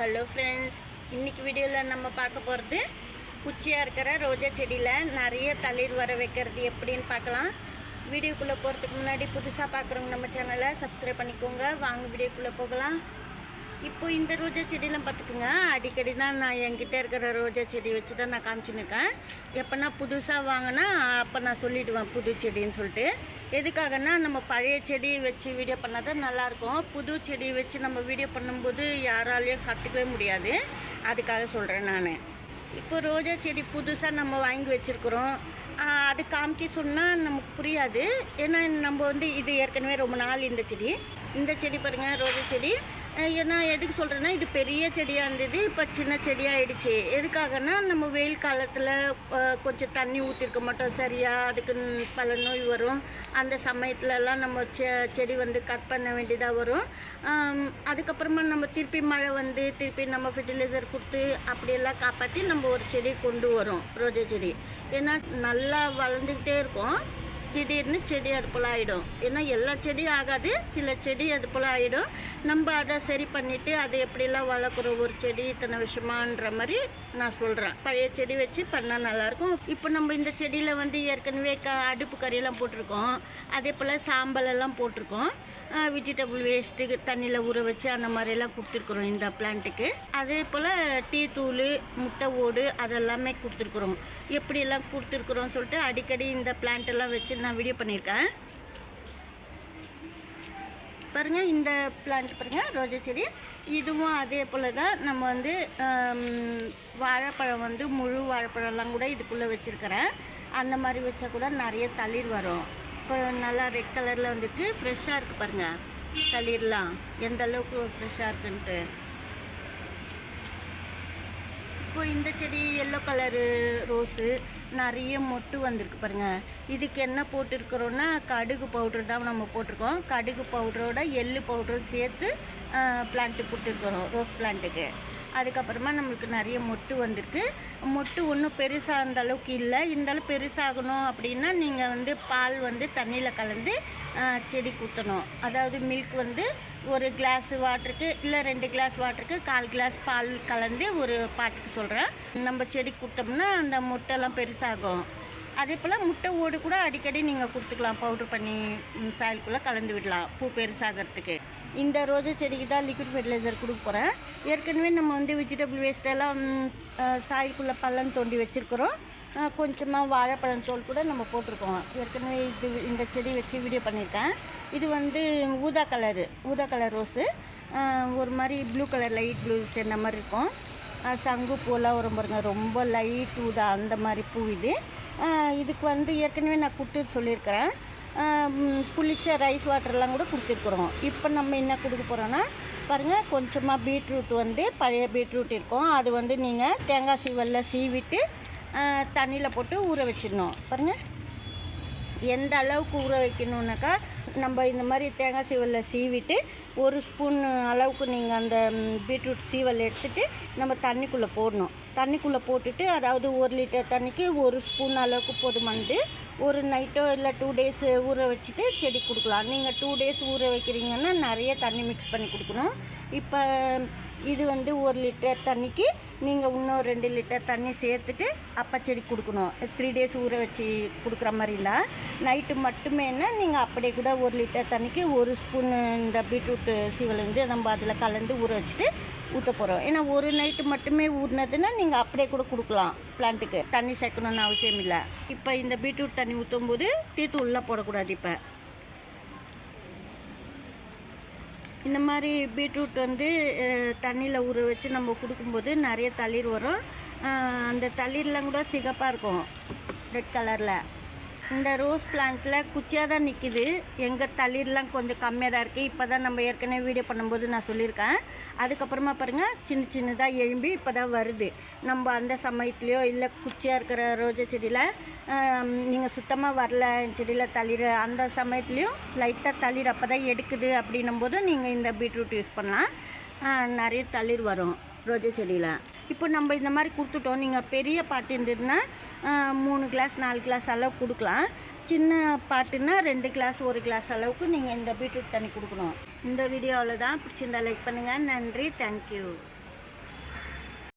Hello friends இன்றைக்கி வீடியோவில் நம்ம பார்க்க போகிறது குச்சியாக இருக்கிற ரோஜா செடியில் நிறைய தளிர் வர வைக்கிறது எப்படின்னு பார்க்கலாம். வீடியோக்குள்ளே போகிறதுக்கு முன்னாடி புதுசாக பார்க்குறவங்க நம்ம சேனலை சப்ஸ்கிரைப் பண்ணிக்கோங்க. வாங்க வீடியோக்குள்ளே போகலாம். இப்போ இந்த ரோஜா செடியெலாம் பார்த்துக்குங்க. அடிக்கடி தான் நான் என்கிட்ட இருக்கிற ரோஜா செடி வச்சு தான் நான் காமிச்சுன்னுக்கேன் எப்போனா புதுசாக வாங்கினா அப்போ நான் சொல்லிவிடுவேன் புது செடின்னு சொல்லிட்டு. எதுக்காகனா நம்ம பழைய செடி வச்சு வீடியோ பண்ணால் தான் நல்லாயிருக்கும். புது செடி வச்சு நம்ம வீடியோ பண்ணும்போது யாராலையும் கற்றுக்கவே முடியாது. அதுக்காக சொல்கிறேன் நான். இப்போ ரோஜா செடி புதுசாக நம்ம வாங்கி வச்சுருக்குறோம். அது காமிச்சு சொன்னால் நமக்கு புரியாது. ஏன்னா நம்ம வந்து இது ஏற்கனவே ரொம்ப நாள் இந்த செடி. இந்த செடி பாருங்கள் ரோஜா செடி. நான் ஏன்னா எதுக்கு சொல்கிறேன்னா இது பெரிய செடியாக இருந்தது இப்போ சின்ன செடியாகிடுச்சு எதுக்காகனா நம்ம வெயில் காலத்தில் கொஞ்சம் தண்ணி ஊற்றிருக்க மாட்டோம். சரியாக அதுக்கு பல நோய் வரும். அந்த சமயத்துலலாம் நம்ம செ செடி வந்து கட் பண்ண வேண்டியதாக வரும். அதுக்கப்புறமா நம்ம திருப்பி மழை வந்து திருப்பி நம்ம ஃபெர்டிலைசர் கொடுத்து அப்படியெல்லாம் காப்பாற்றி நம்ம ஒரு செடி கொண்டு வரோம் ரோஜா செடி. ஏன்னா நல்லா வளர்ந்துக்கிட்டே இருக்கும். திடீர்னு செடி அது போல் ஆகிடும் ஏன்னா எல்லா செடியும் ஆகாது சில செடி அது போல் ஆகிடும் நம்ம அதை சரி பண்ணிவிட்டு அதை எப்படிலாம் வளர்க்குறோம் ஒரு செடி இத்தனை விஷயமான்ற மாதிரி நான் சொல்கிறேன் பழைய செடி வச்சு பண்ணால் நல்லாயிருக்கும். இப்போ நம்ம இந்த செடியில் வந்து ஏற்கனவே க அடுப்பு கறியெல்லாம் போட்டிருக்கோம். அதே போல் சாம்பலெல்லாம் போட்டிருக்கோம். வெஜிடபிள் வேஸ்ட்டு தண்ணியில் ஊற வச்சு அந்த மாதிரிலாம் கொடுத்துருக்குறோம் இந்த பிளான்ட்டுக்கு அதே போல் டீ தூள் முட்டை ஓடு அதெல்லாமே கொடுத்துருக்குறோம். எப்படியெல்லாம் கொடுத்துருக்குறோம்னு சொல்லிட்டு அடிக்கடி இந்த பிளான்ட்டெல்லாம் வச்சு நான் வீடியோ பண்ணியிருக்கேன். பாருங்கள் இந்த பிளான்ட் பாருங்கள் ரோஜா செடி. இதுவும் அதே போல் தான் நம்ம வந்து வாழைப்பழம் வந்து முழு வாழைப்பழம்லாம் கூட இதுக்குள்ளே வச்சுருக்கிறேன். அந்த மாதிரி வச்சா கூட நிறைய தளிர் வரும். இப்போ நல்லா ரெட் கலரில் வந்துருக்கு. ஃப்ரெஷ்ஷாக இருக்குது பாருங்கள் தளிர்லாம். எந்த அளவுக்கு ஃப்ரெஷ்ஷாக இருக்குன்ட்டு. இப்போ இந்த செடி எல்லோ கலரு ரோஸு நிறைய மொட்டு வந்திருக்கு பாருங்கள் இதுக்கு என்ன போட்டிருக்கிறோன்னா கடுகு பவுட்ரு தான் நம்ம போட்டிருக்கோம். கடுகு பவுடரோட எள்ளு பவுடரும் சேர்த்து பிளான்ட்டு போட்டிருக்கிறோம் ரோஸ் பிளான்ட்டுக்கு அதுக்கப்புறமா நம்மளுக்கு நிறைய மொட்டு வந்திருக்கு. மொட்டு ஒன்றும் பெருசாக அந்த அளவுக்கு இல்லை. இருந்தாலும் பெருசாகணும் அப்படின்னா நீங்கள் வந்து பால் வந்து தண்ணியில் கலந்து செடி குத்தணும். ஊற்றணும் அதாவது மில்க் வந்து ஒரு கிளாஸ் வாட்டருக்கு இல்லை ரெண்டு கிளாஸ் வாட்டருக்கு கால் கிளாஸ் பால் கலந்து ஒரு பாட்டுக்கு சொல்கிறேன் நம்ம செடி கொடுத்தோம்னா அந்த முட்டைலாம் பெருசாகும். அதே போல் முட்டை ஓடு கூட அடிக்கடி நீங்கள் கொடுத்துக்கலாம். பவுட்ரு பண்ணி சாயலுக்குள்ளே கலந்து விடலாம். பூ பெருசாகிறதுக்கு. இந்த ரோஜா செடிக்கு தான் லிக்விட் ஃபெர்டிலைசர் கொடுக்க போகிறேன் ஏற்கனவே நம்ம வந்து வெஜிடபிள் வேஸ்டெல்லாம் சாய்க்குள்ளே பள்ளம் தோண்டி வச்சுருக்குறோம். கொஞ்சமாக வாழைப்பழம் தோல் கூட நம்ம போட்டிருக்கோம். ஏற்கனவே இது இந்த செடி வச்சு வீடியோ பண்ணியிருக்கேன். இது வந்து ஊதா கலரு ஊதா கலர் ரோஸு ஒரு மாதிரி ப்ளூ கலர் லைட் ப்ளூ சேர்ந்த மாதிரி இருக்கும். சங்கு பூலாம் வரும் பாருங்க. ரொம்ப லைட் ஊதா அந்த மாதிரி பூ இது. இதுக்கு வந்து ஏற்கனவே நான் கொடுத்து சொல்லியிருக்கிறேன். புளிச்ச ரைஸ் வாட்டர்லாம் கூட கொடுத்துருக்குறோம். இப்போ நம்ம என்ன கொடுக்க போகிறோன்னா பாருங்கள் கொஞ்சமாக பீட்ரூட் வந்து பழைய பீட்ரூட் இருக்கும். அது வந்து நீங்கள் தேங்காய் சீவலில் சீவிட்டு தண்ணியில் போட்டு ஊற வச்சிடணும். பாருங்கள் எந்த அளவுக்கு ஊற வைக்கணுன்னாக்கா நம்ம இந்த மாதிரி தேங்காய் சீவலில் சீவிட்டு ஒரு ஸ்பூன் அளவுக்கு நீங்கள் அந்த பீட்ரூட் சீவல் எடுத்துகிட்டு நம்ம தண்ணிக்குள்ளே போடணும். தண்ணிக்குள்ளே போட்டுட்டு அதாவது ஒரு லிட்டர் தண்ணிக்கு ஒரு ஸ்பூன் அளவுக்கு போதுமானது ஒரு நைட்டோ இல்லை டூ டேஸ் ஊற வச்சுட்டு செடி கொடுக்கலாம். நீங்கள் டூ டேஸ் ஊற வைக்கிறீங்கன்னா நிறைய தண்ணி மிக்ஸ் பண்ணி கொடுக்கணும். இப்போ இது வந்து ஒரு லிட்டர் தண்ணிக்கு நீங்கள் இன்னும் ரெண்டு லிட்டர் தண்ணி சேர்த்துட்டு அப்பச்செடி செடி கொடுக்கணும். த்ரீ டேஸ் ஊற வச்சு கொடுக்குற மாதிரி இருந்தால் நைட்டு மட்டுமேனா நீங்கள் அப்படியே கூட ஒரு லிட்டர் தண்ணிக்கு ஒரு ஸ்பூன் இந்த பீட்ரூட்டு சீவலேருந்து நம்ம அதில் கலந்து ஊற வச்சுட்டு ஊற்ற போகிறோம் ஏன்னா ஒரு நைட்டு மட்டுமே ஊறினதுன்னா நீங்கள் அப்படியே கூட கொடுக்கலாம் பிளான்ட்டுக்கு தண்ணி சேர்க்கணுன்னு அவசியம் இல்லை. இப்போ இந்த பீட்ரூட் தண்ணி ஊற்றும் போது டீத்து உள்ளே போடக்கூடாது இப்போ. இந்த மாதிரி பீட்ரூட் வந்து தண்ணியில் ஊற வச்சு நம்ம கொடுக்கும்போது நிறைய தளிர் வரும். அந்த தளிர்லாம் கூட சிகப்பாக இருக்கும். ரெட் கலரில். இந்த ரோஸ் பிளான்ட்டில் குச்சியாக தான் நிற்கிது எங்கள் தளிர்லாம் கொஞ்சம் கம்மியாக தான் இருக்குது இப்போ தான் நம்ம ஏற்கனவே வீடியோ பண்ணும்போது நான் சொல்லியிருக்கேன். அதுக்கப்புறமா பாருங்கள் சின்ன சின்னதாக எழும்பி இப்போ தான் வருது. நம்ம அந்த சமயத்துலேயோ இல்லை குச்சியாக இருக்கிற ரோஜா செடியில் நீங்கள் சுத்தமாக வரல என் செடியில் தளிர் அந்த சமயத்துலேயும் லைட்டாக தளிர் அப்போ தான் எடுக்குது அப்படின்னும் போது நீங்கள் இந்த பீட்ரூட் யூஸ் பண்ணலாம். நிறைய தளிர் வரும் ரோஜா செடியில். இப்போ நம்ம இந்த மாதிரி கொடுத்துட்டோம். நீங்கள் பெரிய பாட்டு இருந்ததுன்னா மூணு கிளாஸ் நாலு கிளாஸ் அளவு கொடுக்கலாம். சின்ன பாட்டுன்னா ரெண்டு கிளாஸ் ஒரு கிளாஸ் அளவுக்கு நீங்கள் இந்த பீட்ரூட் தண்ணி கொடுக்கணும். இந்த வீடியோவில் தான் பிடிச்சிருந்தா லைக் பண்ணுங்கள் நன்றி. தேங்க்யூ